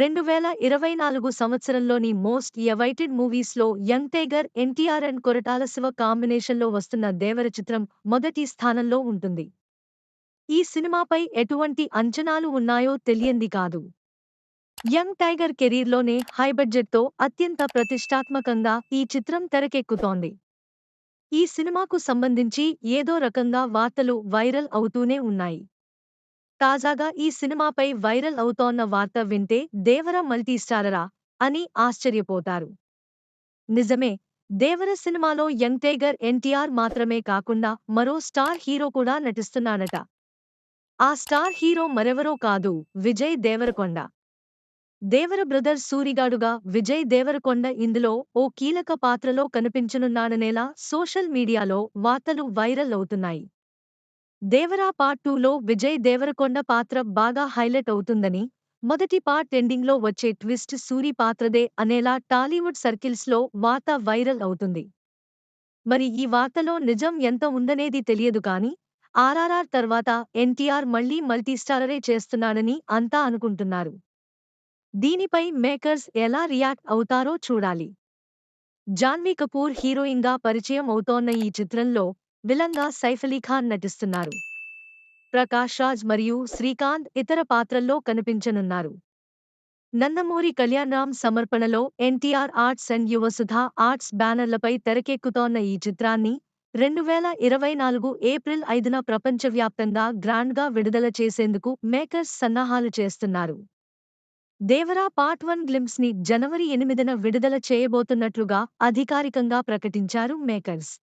రెండు వేల ఇరవై నాలుగు సంవత్సరంలోని మోస్ట్ ఎవైటెడ్ మూవీస్లో young tiger NTR and Koratala Siva కాంబినేషన్లో వస్తున్న దేవర చిత్రం మొదటి స్థానంలో ఉంటుంది. ఈ సినిమాపై ఎటువంటి అంచనాలు ఉన్నాయో తెలియంది కాదు. యంగ్ టైగర్ కెరీర్లోనే హై బడ్జెట్తో అత్యంత ప్రతిష్టాత్మకంగా ఈ చిత్రం తెరకెక్కుతోంది. ఈ సినిమాకు సంబంధించి ఏదో రకంగా వార్తలు వైరల్ అవుతూనే ఉన్నాయి. తాజాగా ఈ సినిమాపై వైరల్ అవుతోన్న వార్త వింటే దేవర మల్టీస్టారరా అని ఆశ్చర్యపోతారు. నిజమే దేవర సినిమాలో యంగ్ టైగర్ ఎన్టీఆర్ మాత్రమే కాకుండా మరో స్టార్ హీరో కూడా నటిస్తున్నాడట. ఆ స్టార్ హీరో మరెవరో కాదు విజయ్ దేవరకొండ. దేవర బ్రదర్ సూరిగాడుగా విజయ్ దేవరకొండ ఇందులో ఓ కీలక పాత్రలో కనిపించనున్నాడనేలా సోషల్ మీడియాలో వార్తలు వైరల్ అవుతున్నాయి. దేవరా పార్ట్ టూలో విజయ్ దేవరకొండ పాత్ర బాగా హైలైట్ అవుతుందని మొదటి పార్ట్ ఎండింగ్లో వచ్చే ట్విస్ట్ సూరి పాత్రదే అనేలా టాలీవుడ్ సర్కిల్స్లో వార్త వైరల్ అవుతుంది. మరి ఈ వార్తలో నిజం ఎంత ఉందనేది తెలియదు కానీ ఆర్ఆర్ఆర్ తర్వాత ఎన్టీఆర్ మళ్ళీ మల్టీస్టారరే చేస్తున్నాడని అంతా అనుకుంటున్నారు. దీనిపై మేకర్స్ ఎలా రియాక్ట్ అవుతారో చూడాలి. జాన్వీ కపూర్ హీరోయిన్గా పరిచయం అవుతోన్న ఈ చిత్రంలో విలంగా సైఫ్ ఖాన్ నటిస్తున్నారు. ప్రకాష్ రాజ్ మరియు శ్రీకాంత్ ఇతర పాత్రల్లో కనిపించనున్నారు. నందమూరి కళ్యాణరామ్ సమర్పణలో NTR arts and Yuvasudha arts బ్యానర్లపై తెరకెక్కుతోన్న ఈ చిత్రాన్ని రెండు వేల ఇరవై నాలుగు ఏప్రిల్ ఐదున ప్రపంచవ్యాప్తంగా గ్రాండ్గా విడుదల చేసేందుకు మేకర్స్ సన్నాహాలు చేస్తున్నారు. దేవరా పార్ట్ వన్ గ్లింప్స్ని జనవరి ఎనిమిదిన విడుదల చేయబోతున్నట్లుగా అధికారికంగా ప్రకటించారు మేకర్స్.